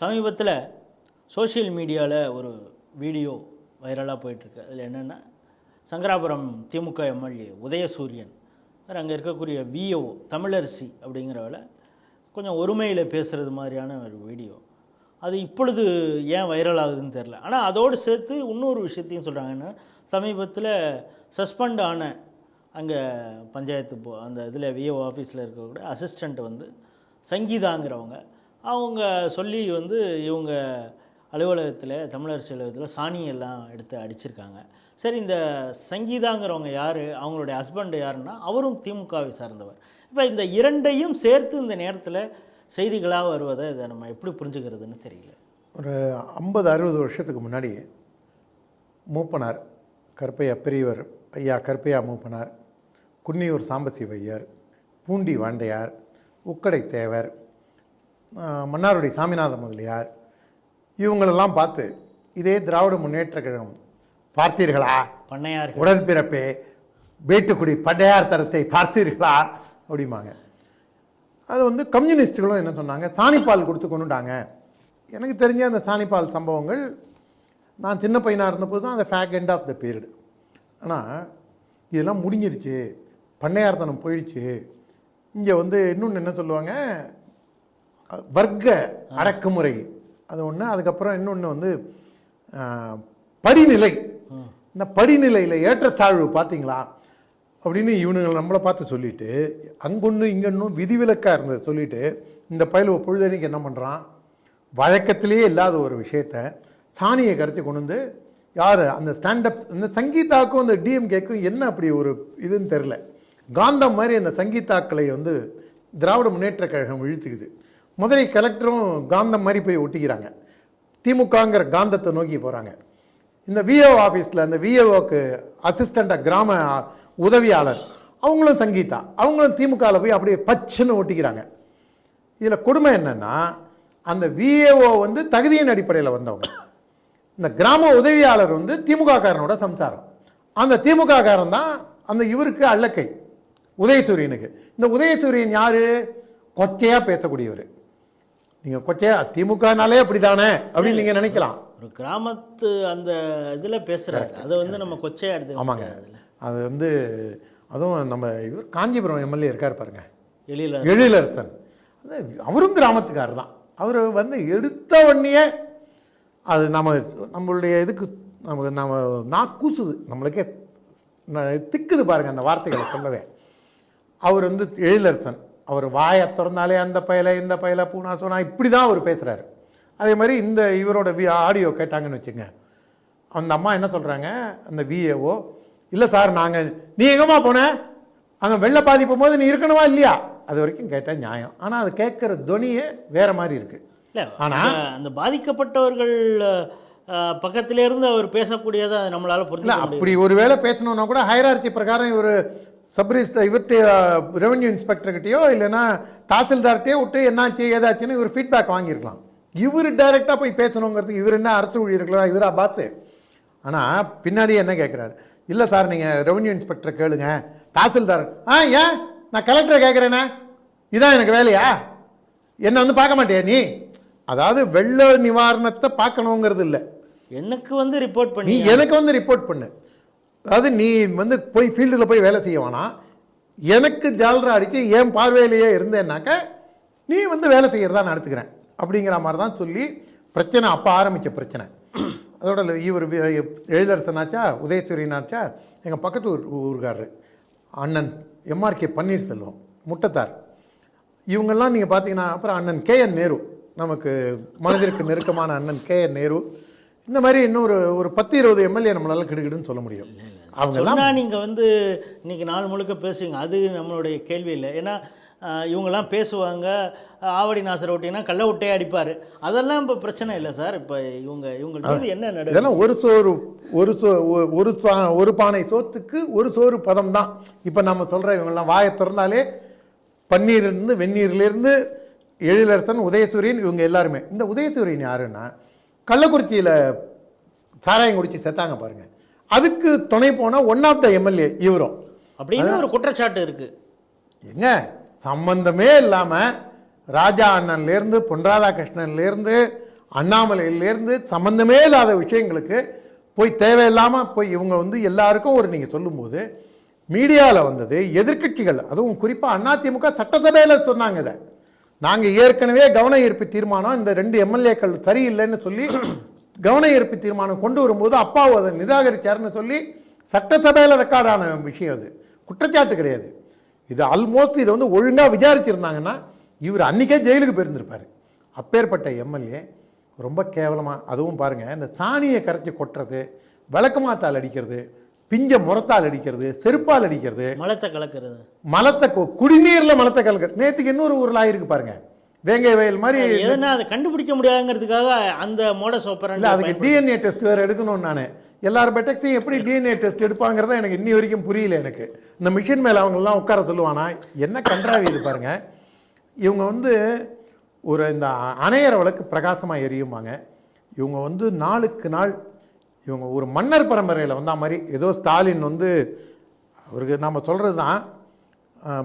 சமீபத்தில் சோஷியல் மீடியாவில் ஒரு வீடியோ வைரலாக போயிட்டுருக்கு. அதில் என்னென்னா சங்கராபுரம் திமுக எம்எல்ஏ உதயசூரியன். அவர் அங்கே இருக்கக்கூடிய விஓ தமிழரசி அப்படிங்கிறவள கொஞ்சம் ஒருமையில் பேசுகிறது மாதிரியான ஒரு வீடியோ. அது இப்பொழுது ஏன் வைரல் ஆகுதுன்னு தெரில ஆனால் அதோடு சேர்த்து இன்னொரு விஷயத்தையும் சொல்கிறாங்கன்னா சமீபத்தில் சஸ்பெண்ட் ஆன அங்கே பஞ்சாயத்து போ அந்த இதில் விஓ ஆஃபீஸில் இருக்கக்கூடிய அசிஸ்டண்ட் வந்து சங்கீதாங்கிறவங்க அவங்க சொல்லி வந்து இவங்க அலுவலகத்தில் தமிழரசு அலுவலகத்தில் சாணி எல்லாம் எடுத்து அடிச்சிருக்காங்க. சரி இந்த சங்கீதாங்கிறவங்க யார்? அவங்களுடைய ஹஸ்பண்டு யாருன்னா அவரும் திமுகவை சார்ந்தவர். இப்போ இந்த இரண்டையும் சேர்த்து இந்த நேரத்தில் செய்திகளாக வருவதை இதை நம்ம எப்படி புரிஞ்சுக்கிறதுன்னு தெரியல. ஒரு ஐம்பது அறுபது வருஷத்துக்கு முன்னாடி மூப்பனார் கருப்பையா பெரியவர் ஐயா கருப்பையா மூப்பனார் குன்னியூர் சாம்பசிவையர் பூண்டி வாண்டையார் உக்கடை தேவர் மன்னாருடைய சாமிநாத முதலியார். இவங்களெல்லாம் பார்த்து இதே திராவிட முன்னேற்ற கழகம் பார்த்தீர்களா? பண்ணையார்கள். உடன்பிறப்பே வேட்டுக்குடி பண்டையார் தரத்தை பார்த்தீர்களா? அப்படிம்பாங்க. அது வந்து கம்யூனிஸ்ட்டுகளும் என்ன சொன்னாங்க? சாணிப்பால் கொடுத்து கொண்டுட்டாங்க. எனக்கு தெரிஞ்ச அந்த சாணிப்பால் சம்பவங்கள் நான் சின்ன பையனாக இருந்தபோது தான் அந்த fag end of the period ஆனால் இதெல்லாம் முடிஞ்சிருச்சு. பண்ணையார்த்தனம் போயிடுச்சு. இங்கே வந்து இன்னொன்று என்ன சொல்லுவாங்க? வர்க்க அடக்குமுறை. அது ஒன்று அதுக்கப்புறம் இன்னொன்று வந்து படிநிலை. இந்த படிநிலையில் ஏற்றத்தாழ்வு பார்த்தீங்களா அப்படின்னு இவனுங்களை நம்மளை பார்த்து சொல்லிட்டு அங்கொன்று இங்கொன்னும் விதிவிலக்காக இருந்தது சொல்லிட்டு இந்த பயில பொழுதனைக்கு என்ன பண்ணுறான் வழக்கத்திலேயே இல்லாத ஒரு விஷயத்த சாணியை கரைச்சி கொண்டு வந்து யார்? அந்த ஸ்டாண்டப் இந்த சங்கீதாக்கும் அந்த டிஎம்கேக்கும் என்ன அப்படி ஒரு இதுன்னு தெரில காந்தம் மாதிரி அந்த சங்கீதாக்களை வந்து திராவிட முன்னேற்ற கழகம் இழுத்துக்குது. மதுரை கலெக்டரும் காந்தம் மாதிரி போய் ஒட்டிக்கிறாங்க. திமுகங்கிற காந்தத்தை நோக்கி போகிறாங்க இந்த விஏஓ ஆஃபீஸில் அந்த விஏஓக்கு அசிஸ்டண்ட்டாக கிராம உதவியாளர் அவங்களும் சங்கீதா அவங்களும் திமுகவில் போய் அப்படியே பச்சுன்னு ஒட்டிக்கிறாங்க. இதில் கொடுமை என்னென்னா அந்த விஏஓ வந்து தகுதியின் அடிப்படையில் வந்தவங்க. இந்த கிராம உதவியாளர் வந்து திமுககாரனோட சம்சாரம். அந்த திமுககாரன் தான் அந்த இவருக்கு அல்லக்கை உதயசூரியனுக்கு. இந்த உதயசூரியன் யார்? கொச்சையாக பேசக்கூடியவர். நீங்க கொச்சையா திமுகனாலே அப்படிதானே அப்படின்னு நீங்க நினைக்கலாம். ஒரு கிராமத்து அந்த இதில் பேசுகிறாரு அதை வந்து நம்ம கொச்சையா எடுத்து ஆமாங்க. அது வந்து அதுவும் நம்ம இவர் காஞ்சிபுரம் எம்எல்ஏ இருக்கார் பாருங்க. எழில எழிலரசன். அது அவரும் கிராமத்துக்காரர் தான். அவர் வந்து எடுத்த உடனே அது நம்ம நம்மளுடைய இதுக்கு நமக்கு நம்ம நான் கூசுது. நம்மளுக்கே திக்குது பாருங்க அந்த வார்த்தைகளை சொல்லவே. அவர் வந்து எழிலரசன். அவர் வாயை திறந்தாலே அந்த பயல இந்த பயல பூனா சோனா இப்படி தான் அவர் பேசுகிறாரு அதே மாதிரி இந்த இவரோட வி ஆடியோ கேட்டாங்கன்னு வச்சுங்க. அந்த அம்மா என்ன சொல்கிறாங்க அந்த விஏஓ இல்லை சார் நாங்கள் நீ எங்கம்மா போன? அங்கே வெள்ள பாதிப்பும் போது நீ இருக்கணுமா இல்லையா? அது வரைக்கும் கேட்டால் நியாயம். ஆனால் அது கேட்குற துணியே வேற மாதிரி இருக்குது இல்லை ஆனா- அந்த- பாதிக்கப்பட்டவர்கள் அஹ், பக்கத்திலே இருந்து அவர் பேசக்கூடியதை நம்மளால முடியும் அப்படி ஒரு வேளை பேசணுன்னா கூட ஹைரார்ச்சி பிரகாரம் இவர் சப்ரிஸ் இவர்கிட்ட ரெவென்யூ இன்ஸ்பெக்டர்கிட்டயோ இல்லைன்னா தாசில்தார்கிட்டயோ விட்டு என்னாச்சு ஏதாச்சுன்னு இவர் ஃபீட்பேக் வாங்கியிருக்கலாம். இவர் டைரெக்டாக போய் பேசணுங்கிறதுக்கு இவர் என்ன அரசு ஊழியர்களா இவரா பாஸு ஆனால் பின்னாடி என்ன கேட்குறாரு இல்லை சார் நீங்கள் ரெவென்யூ இன்ஸ்பெக்டர் கேளுங்க. தாசில்தார் ஆ ஏன்? நான் கலெக்டரை கேட்குறேனே இதான் எனக்கு வேலையா? என்னை வந்து பார்க்க மாட்டியா நீ? அதாவது வெள்ள நிவாரணத்தை பார்க்கணுங்கிறது இல்லை. எனக்கு வந்து ரிப்போர்ட் நீ பண்ணி எனக்கு வந்து ரிப்போர்ட் பண்ணு. அதாவது நீ வந்து போய் ஃபீல்டில் போய் வேலை செய்ய வேணாம் எனக்கு ஜாலரா அடித்து என் பார்வையிலேயே இருந்தேன்னாக்க நீ வந்து வேலை செய்கிறதா நான் எடுத்துக்கிறேன் அப்படிங்கிற மாதிரி தான் சொல்லி பிரச்சனை அப்போ ஆரம்பித்த பிரச்சனை. அதோட இவர் வி- எழிலரசனாச்சா உதயசூரியனாச்சா எங்கள் பக்கத்து ஊர் ஊருக்காரர் அண்ணன் எம்ஆர்கே பன்னீர்செல்வம் முட்டத்தார். இவங்கெல்லாம் நீங்கள் பார்த்தீங்கன்னா அப்புறம் அண்ணன் கே என் நேரு நமக்கு மனதிற்கு நெருக்கமான அண்ணன் கே என் நேரு இந்த மாதிரி இன்னொரு ஒரு பத்து இருபது எம்எல்ஏ நம்மளால கிடுகிடுன்னு சொல்ல முடியும். அவங்கெல்லாம் சொன்னா நீங்க வந்து இன்னைக்கு நாள் முழுக்க பேசுவீங்க. அது நம்மளுடைய கேள்வி இல்லை. ஏன்னா இவங்கெல்லாம் பேசுவாங்க. ஆவடி நாசர் ஓட்டினா கள்ள விட்டே அடிப்பார். அதெல்லாம் இப்போ பிரச்சனை இல்லை சார். இப்போ இவங்க இவங்க மீது என்ன நட இதெல்லாம் ஒரு சோறு ஒரு சோ ஒரு சா ஒரு பானை சோத்துக்கு ஒரு சோறு பதம் தான். இப்போ நம்ம சொல்கிற இவங்கெல்லாம் வாயை திறந்தாலே பன்னீர்லேருந்து வெந்நீர்லேருந்து எழிலரசன் உதயசூரியன் இவங்க எல்லாருமே. இந்த உதயசூரியன் யாருன்னா கள்ளக்குறிச்சியில் சாராயம் குடிச்சு செத்தாங்க பாருங்க. அதுக்கு துணை போன ஒன் ஆஃப் த எம்எல்ஏ இவரும். அப்படின்னு ஒரு குற்றச்சாட்டு இருக்கு. எங்க? சம்பந்தமே இல்லாமல் ராஜா அண்ணன்லேருந்து பொன் ராதாகிருஷ்ணன்லேருந்து அண்ணாமலையிலேருந்து சம்மந்தமே இல்லாத விஷயங்களுக்கு போய் தேவையில்லாமல் போய் இவங்க வந்து எல்லாருக்கும் ஒரு நீங்கள் சொல்லும்போது மீடியாவில் வந்தது எதிர்க்கட்சிகள். அதுவும் குறிப்பாக அதிமுக சட்டசபையில் சொன்னாங்க இதை. நாங்கள் ஏற்கனவே கவன ஈர்ப்பு தீர்மானம் இந்த ரெண்டு எம்எல்ஏக்கள் சரியில்லைன்னு சொல்லி கவன ஈர்ப்பு தீர்மானம் கொண்டு வரும்போது அப்பாவை அதை நிராகரித்தார்னு சொல்லி சட்டசபையில் ரெக்கார்டான விஷயம் அது. குற்றச்சாட்டு கிடையாது. இது ஆல்மோஸ்ட் இதை வந்து ஒழுங்காக விசாரிச்சிருந்தாங்கன்னா இவர் அன்றைக்கே ஜெயிலுக்கு போயிருந்திருப்பார். அப்பேற்பட்ட எம்எல்ஏ ரொம்ப கேவலமாக அதுவும் பாருங்கள் இந்த சாணியை கரைச்சி கொட்டுறது விளக்கமாத்தால் அடிக்கிறது பிஞ்ச முறத்தால் அடிக்கிறது செருப்பால் அடிக்கிறது. மலத்தை கலக்கிறது. மலத்தை குடிநீர்ல மலத்தை கலக்க நேற்றுக்கு இன்னொரு ஊரில் ஆயிருக்கு பாருங்க. வேங்கை வயல் மாதிரி எதுனா அதை கண்டுபிடிக்க முடியாதுங்கிறதுக்காக அந்த மோட சோப்பரன் இல்லை அதுக்கு டிஎன்ஏ டெஸ்ட் வேறு எடுக்கணும் நான். எல்லார் பெட்டக்ஸையும் எப்படி டிஎன்ஏ டெஸ்ட் எடுப்பாங்கிறத எனக்கு இன்னி வரைக்கும் புரியல எனக்கு. இந்த மிஷின் மேலே அவங்கெல்லாம் உட்கார சொல்லுவானா என்ன கன்றாவி இது பாருங்க. இவங்க வந்து ஒரு இந்த அணையற வழக்கு பிரகாசமாக எரியுமாங்க இவங்க வந்து நாளுக்கு நாள் இவங்க ஒரு மன்னர் பரம்பரையில் வந்த மாதிரி ஏதோ ஸ்டாலின் வந்து அவருக்கு நாம் சொல்கிறது தான்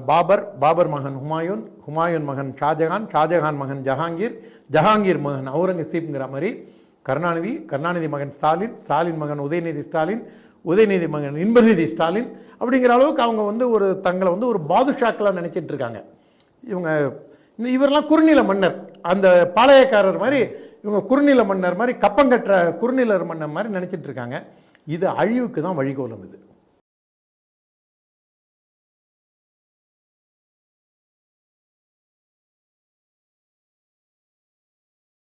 பாபர் பாபர் மகன் ஹுமாயூன் ஹுமாயூன் மகன் ஷாஜகான் ஷாஜஹான் மகன் ஜஹாங்கீர் ஜஹாங்கீர் மகன் அவுரங்கசீப்ங்கிற மாதிரி கருணாநிதி கருணாநிதி மகன் ஸ்டாலின் ஸ்டாலின் மகன் உதயநிதி ஸ்டாலின் உதயநிதி மகன் இன்பநிதி ஸ்டாலின் அப்படிங்கிற அளவுக்கு அவங்க வந்து ஒரு தங்களை வந்து ஒரு பாதுஷாக்கெலாம் நினச்சிட்டு இருக்காங்க. இவங்க இந்த இவரெல்லாம் குறுநில மன்னர். அந்த பாளையக்காரர் மாதிரி இவங்க குறுநில மன்னர் மாதிரி கப்பங்கட்டுற குறுநிலர் மன்னர் மாதிரி நினச்சிட்டு இருக்காங்க. இது அழிவுக்கு தான் வழிகோலம் இது.